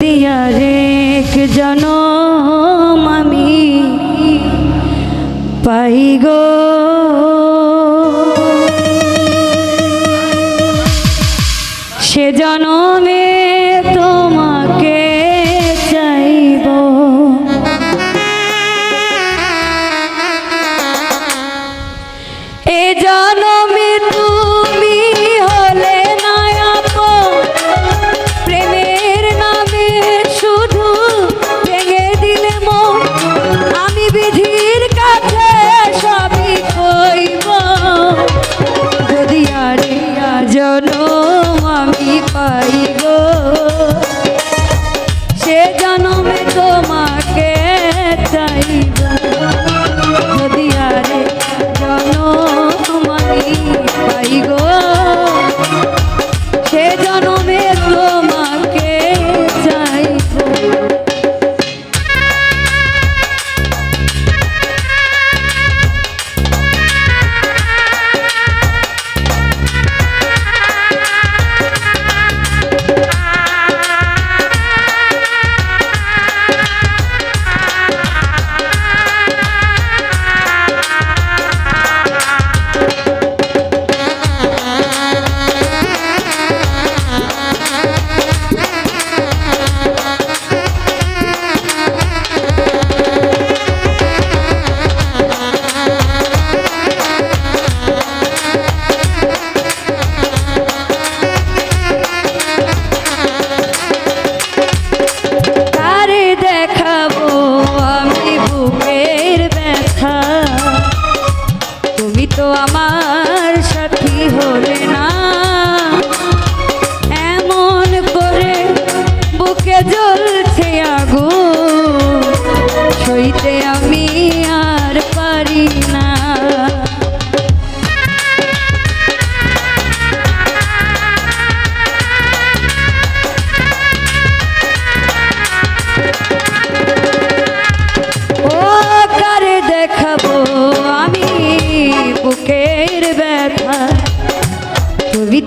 এক জনম আমি পাই গো। সে জনমে তো amar.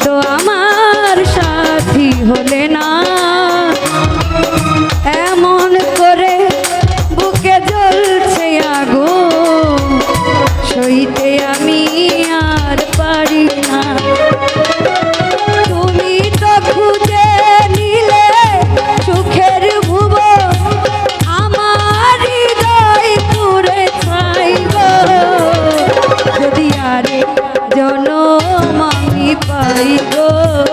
তো পাই গো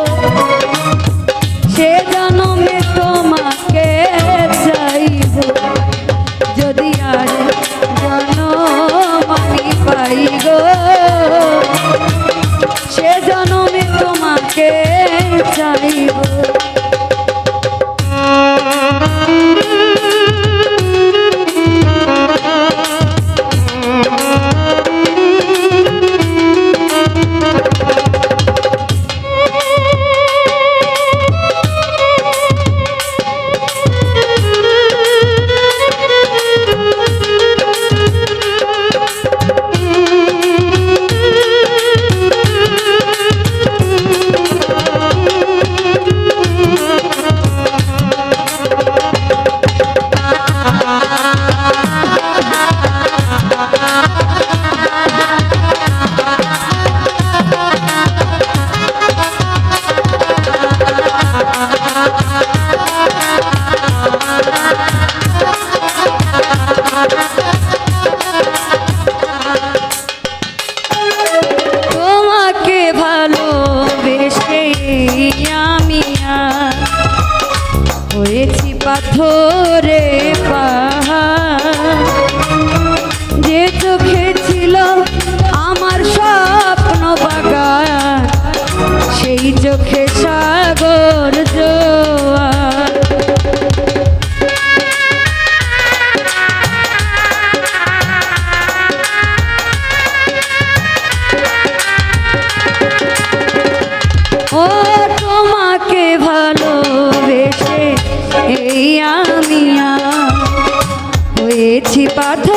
আমাকে ভালোবেসে এই আমি হয়েছি পাথর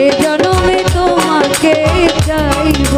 সে জনমে তোমাকে চাইব।